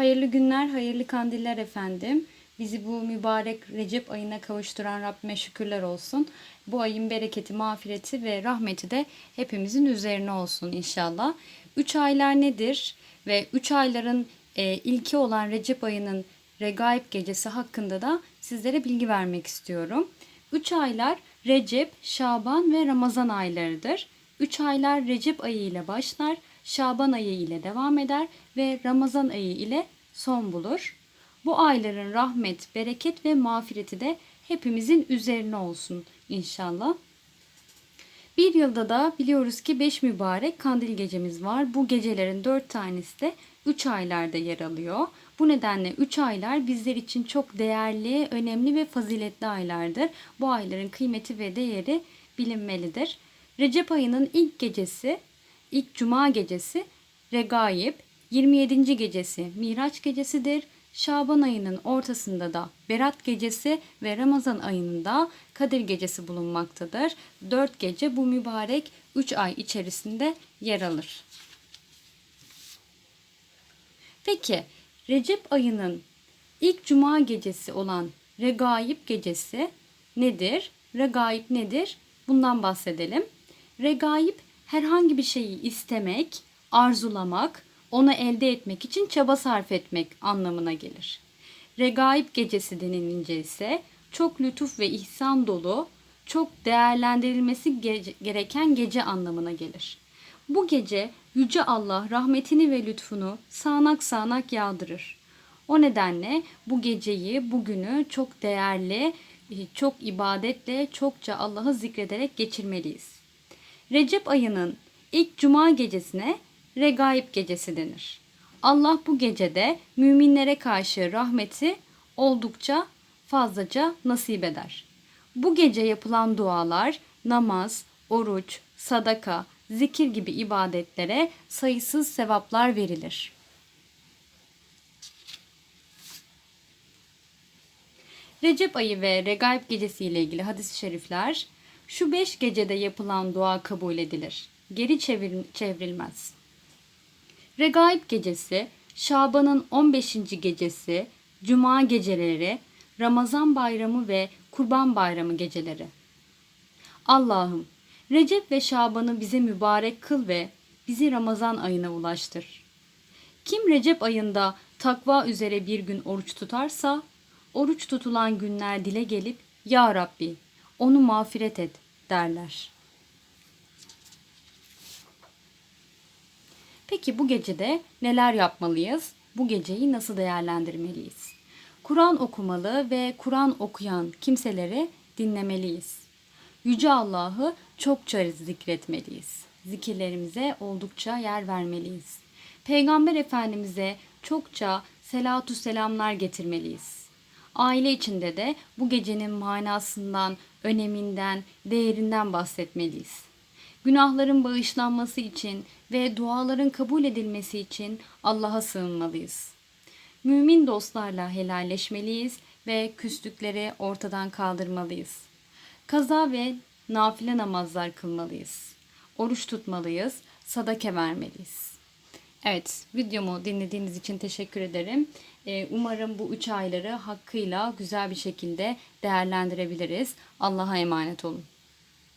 Hayırlı günler, hayırlı kandiller efendim. Bizi bu mübarek Recep ayına kavuşturan Rabbime şükürler olsun. Bu ayın bereketi, mağfireti ve rahmeti de hepimizin üzerine olsun inşallah. Üç aylar nedir? Ve üç ayların e, ilki olan Recep ayının Regaib gecesi hakkında da sizlere bilgi vermek istiyorum. Üç aylar Recep, Şaban ve Ramazan aylarıdır. Üç aylar Recep ayı ile başlar, Şaban ayı ile devam eder ve Ramazan ayı ile son bulur. Bu ayların rahmet, bereket ve mağfireti de hepimizin üzerine olsun inşallah. Bir yılda da biliyoruz ki 5 mübarek kandil gecemiz var. Bu gecelerin 4 tanesi de 3 aylarda yer alıyor. Bu nedenle 3 aylar bizler için çok değerli, önemli ve faziletli aylardır. Bu ayların kıymeti ve değeri bilinmelidir. Recep ayının ilk gecesi, ilk cuma gecesi Regaib, 27. gecesi Miraç gecesidir. Şaban ayının ortasında da Berat gecesi ve Ramazan ayının da Kadir gecesi bulunmaktadır. Dört gece bu mübarek üç ay içerisinde yer alır. Peki Recep ayının ilk cuma gecesi olan Regaib gecesi nedir? Regaib nedir? Bundan bahsedelim. Regaib herhangi bir şeyi istemek, arzulamak, onu elde etmek için çaba sarf etmek anlamına gelir. Regaib gecesi denilince ise çok lütuf ve ihsan dolu, çok değerlendirilmesi ge- gereken gece anlamına gelir. Bu gece Yüce Allah rahmetini ve lütfunu sağanak sağanak yağdırır. O nedenle bu geceyi, bugünü çok değerli, çok ibadetle, çokça Allah'ı zikrederek geçirmeliyiz. Recep ayının ilk cuma gecesine Regaib gecesi denir. Allah bu gecede müminlere karşı rahmeti oldukça fazlaca nasip eder. Bu gece yapılan dualar, namaz, oruç, sadaka, zikir gibi ibadetlere sayısız sevaplar verilir. Recep ayı ve Regaib gecesi ile ilgili hadis-i şerifler şu beş gecede yapılan dua kabul edilir. Geri çevir, çevrilmez. Regaib gecesi, Şaban'ın 15. gecesi, Cuma geceleri, Ramazan bayramı ve Kurban bayramı geceleri. Allah'ım, Recep ve Şaban'ı bize mübarek kıl ve bizi Ramazan ayına ulaştır. Kim Recep ayında takva üzere bir gün oruç tutarsa, oruç tutulan günler dile gelip, Ya Rabbi, onu mağfiret et derler.'' Peki bu gecede neler yapmalıyız? Bu geceyi nasıl değerlendirmeliyiz? Kur'an okumalı ve Kur'an okuyan kimseleri dinlemeliyiz. Yüce Allah'ı çokça zikretmeliyiz. Zikirlerimize oldukça yer vermeliyiz. Peygamber Efendimiz'e çokça selatü selamlar getirmeliyiz. Aile içinde de bu gecenin manasından, öneminden, değerinden bahsetmeliyiz. Günahların bağışlanması için ve duaların kabul edilmesi için Allah'a sığınmalıyız. Mümin dostlarla helalleşmeliyiz ve küslükleri ortadan kaldırmalıyız. Kaza ve nafile namazlar kılmalıyız. Oruç tutmalıyız, sadaka vermeliyiz. Evet, videomu dinlediğiniz için teşekkür ederim. Ee, umarım bu üç ayları hakkıyla güzel bir şekilde değerlendirebiliriz. Allah'a emanet olun.